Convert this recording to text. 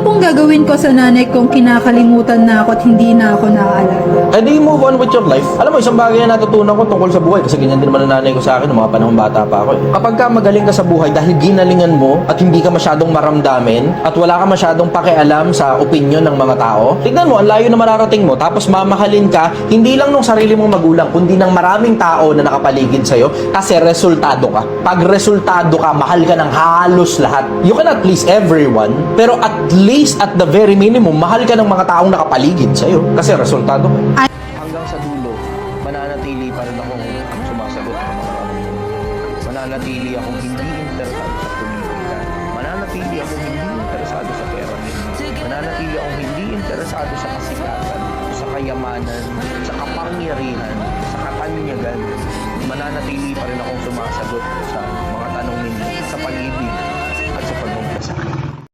pong gagawin ko sa nanay kung kinakalimutan na ako at hindi na ako naaalala? Eh di move on with your life. Alam mo, isang bagay na natutunan ko tungkol sa buhay kasi ganyan din naman ang nanay ko sa akin noong mga panahon bata pa ako. Eh. Kapag ka magaling ka sa buhay dahil ginalingan mo at hindi ka masyadong maramdamin at wala ka masyadong pakialam sa opinion ng mga tao, tignan mo, ang layo na mararating mo tapos mamahalin ka hindi lang ng sarili mong magulang kundi ng maraming tao na nakapaligid sa'yo kasi resultado ka. Pag resultado ka, mahal ka ng halos lahat. You cannot please everyone pero at least at the very minimum, mahal ka ng mga taong nakapaligid sa'yo kasi resultado ka. Hanggang sa dulo, mananatili pa rin akong sumasagot sa mga. Mananatili akong hindi interesado sa politika. Mananatili akong hindi interesado sa pera Mananatili akong hindi interesado sa kasikatan, sa kayamanan, sa kapangyarihan, sa katanyagan. Mananatili pa rin akong sumasagot sa mga